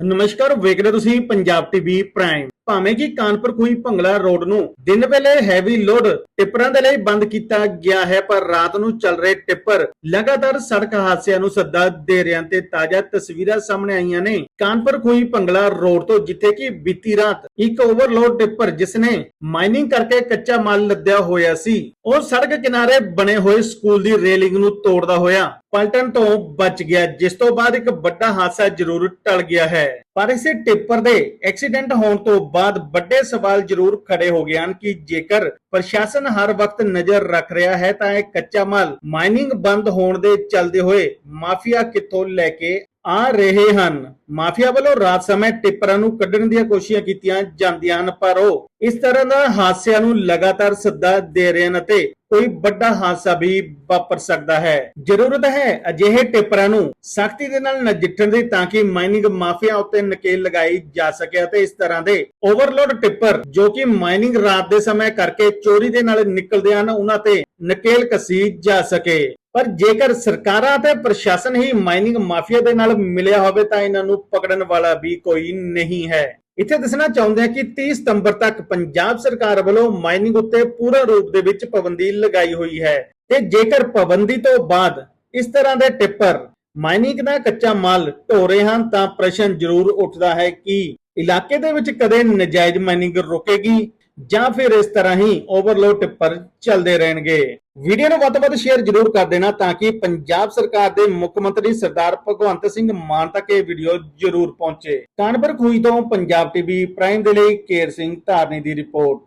ਨਮਸਕਾਰ ਵੇਖ ਰਹੇ ਹੋ ਤੁਸੀਂ ਪੰਜਾਬ ਟੀਵੀ ਪ੍ਰਾਈਮ ਭਾਵੇਂ ਕਿ ਕਾਨਪੁਰ ਖੂਹੀ ਭੰਗਲਾ ਰੋਡ ਨੂੰ ਦਿਨ ਵੇਲੇ ਹੈਵੀ ਲੋਡ ਟਿੱਪਰਾਂ ਦੇ ਲਈ ਬੰਦ ਕੀਤਾ ਗਿਆ ਹੈ, ਪਰ ਰਾਤ ਨੂੰ ਚੱਲ ਰਹੇ ਟਿੱਪਰ ਲਗਾਤਾਰ ਸੜਕ ਹਾਦਸਿਆਂ ਨੂੰ ਸੱਦਾ ਦੇ ਰਹੇ ਹਨ ਤੇ ਤਾਜ਼ਾ ਤਸਵੀਰਾਂ ਸਾਹਮਣੇ ਆਈਆਂ ਨੇ ਕਾਨਪੁਰ ਖੂਹੀ ਭੰਗਲਾ ਰੋਡ ਤੋਂ, ਜਿੱਥੇ ਕਿ ਬੀਤੀ ਰਾਤ ਇੱਕ ਓਵਰਲੋਡ ਟਿੱਪਰ ਜਿਸ ਨੇ ਮਾਈਨਿੰਗ ਕਰਕੇ ਕੱਚਾ ਮਾਲ ਲੱਦਿਆ ਹੋਇਆ ਸੀ, ਉਹ ਸੜਕ ਕਿਨਾਰੇ ਬਣੇ ਹੋਏ ਸਕੂਲ ਦੀ ਰੇਲਿੰਗ ਨੂੰ ਤੋੜਦਾ ਹੋਇਆ ਪਲਟਣ ਤੋਂ ਬਚ ਗਿਆ, ਜਿਸ ਤੋਂ ਬਾਅਦ ਇੱਕ ਵੱਡਾ ਹਾਦਸਾ ਜ਼ਰੂਰ ਟਲ ਗਿਆ ਹੈ। ਪਰ ਇਸੇ ਟਿੱਪਰ ਦੇ ਐਕਸੀਡੈਂਟ ਹੋਣ ਤੋਂ ਬਾਅਦ ਵੱਡੇ ਸਵਾਲ ਜ਼ਰੂਰ ਖੜੇ ਹੋ ਗਏ ਹਨ ਕਿ ਜੇਕਰ ਪ੍ਰਸ਼ਾਸਨ ਹਰ ਵਕਤ ਨਜ਼ਰ ਰੱਖ ਰਿਹਾ ਹੈ ਤਾਂ ਇਹ ਕੱਚਾ ਮਾਲ ਮਾਈਨਿੰਗ ਬੰਦ ਹੋਣ ਦੇ ਚੱਲਦੇ ਹੋਏ ਮਾਫੀਆ ਕਿੱਥੋਂ ਲੈ ਕੇ ਆ ਰਹੇ ਹਨ। ਮਾਫੀਆ ਵੱਲੋਂ ਰਾਤ ਸਮੇਂ ਟਿੱਪਰਾਂ ਨੂੰ ਕੱਢਣ ਦੀਆਂ ਕੋਸ਼ਿਸ਼ਾਂ ਕੀਤੀਆਂ ਜਾਂਦੀਆਂ ਹਨ, ਪਰ ਉਹ ਇਸ ਤਰ੍ਹਾਂ ਦਾ ਹਾਦਸਿਆਂ ਨੂੰ ਲਗਾਤਾਰ ਸੱਦਾ ਦੇ ਰਹੇ ਹਨ ਅਤੇ ਕੋਈ ਵੱਡਾ ਹਾਦਸਾ ਵੀ ਵਾਪਰ ਸਕਦਾ ਹੈ। ਜ਼ਰੂਰਤ ਹੈ ਅਜਿਹੇ ਟਿੱਪਰਾਂ ਨੂੰ ਸਖਤੀ ਦੇ ਨਾਲ ਨਜਿੱਠਣ ਦੀ ਤਾਂ ਕਿ ਮਾਈਨਿੰਗ ਮਾਫੀਆ ਉੱਤੇ ਨਕੇਲ ਲਗਾਈ ਜਾ ਸਕੇ ਅਤੇ ਇਸ ਤਰ੍ਹਾਂ ਦੇ ਓਵਰਲੋਡ ਟਿੱਪਰ ਜੋ ਕਿ ਮਾਈਨਿੰਗ ਰਾਤ ਦੇ ਸਮੇਂ ਕਰਕੇ ਚੋਰੀ ਦੇ ਨਾਲ ਨਿਕਲਦੇ ਹਨ, ਉਹਨਾਂ ਤੇ ਨਕੇਲ ਕਸੀ ਜਾ ਸਕੇ। ਪਰ ਜੇਕਰ ਸਰਕਾਰਾਂ ਤੇ ਪ੍ਰਸ਼ਾਸਨ ਹੀ ਮਾਈਨਿੰਗ ਮਾਫੀਆ ਦੇ ਨਾਲ ਮਿਲਿਆ ਹੋਵੇ ਤਾਂ ਇਹਨਾਂ ਨੂੰ ਪਕੜਨ ਵਾਲਾ ਵੀ ਕੋਈ ਨਹੀਂ ਹੈ। ਇੱਥੇ ਦੱਸਣਾ ਚਾਹੁੰਦੇ ਹਾਂ ਕਿ 30 ਸਤੰਬਰ ਤੱਕ ਪੰਜਾਬ ਸਰਕਾਰ ਵੱਲੋਂ ਮਾਈਨਿੰਗ ਉੱਤੇ ਪੂਰਨ ਰੂਪ ਦੇ ਵਿੱਚ ਪਾਬੰਦੀ ਲਗਾਈ ਹੋਈ ਹੈ ਤੇ ਜੇਕਰ ਪਾਬੰਦੀ ਤੋਂ ਬਾਅਦ ਇਸ ਤਰ੍ਹਾਂ ਦੇ ਟਿੱਪਰ ਮਾਈਨਿੰਗ ਦਾ ਕੱਚਾ ਮਾਲ ਢੋ ਰਹੇ ਹਨ ਤਾਂ ਪ੍ਰਸ਼ਨ ਜ਼ਰੂਰ ਉੱਠਦਾ ਹੈ ਕਿ ਇਲਾਕੇ ਦੇ ਵਿੱਚ ਕਦੇ ਨਜਾਇਜ਼ ਮਾਈਨਿੰਗ ਰੁਕੇਗੀ। ਜਾਂ ਫਿਰ ਇਸ ਤਰ੍ਹਾਂ ਹੀ ਓਵਰਲੋਡ ਟਿੱਪਰ ਚੱਲਦੇ ਰਹਿਣਗੇ। ਵੀਡੀਓ ਨੂੰ ਵੱਧ ਤੋਂ ਵੱਧ ਸ਼ੇਅਰ ਜ਼ਰੂਰ ਕਰ ਦੇਣਾ ਤਾਂ ਕਿ ਪੰਜਾਬ ਸਰਕਾਰ ਦੇ ਮੁੱਖ ਮੰਤਰੀ ਸਰਦਾਰ ਭਗਵੰਤ ਸਿੰਘ ਮਾਨ ਤੱਕ ਇਹ ਵੀਡੀਓ ਜ਼ਰੂਰ ਪਹੁੰਚੇ। ਕਾਨਪੁਰ ਖੂਜ ਤੋਂ ਪੰਜਾਬ ਟੀਵੀ ਪ੍ਰਾਈਮ ਦੇ ਲਈ ਕੇਰ ਸਿੰਘ ਧਾਰਨੀ ਦੀ ਰਿਪੋਰਟ।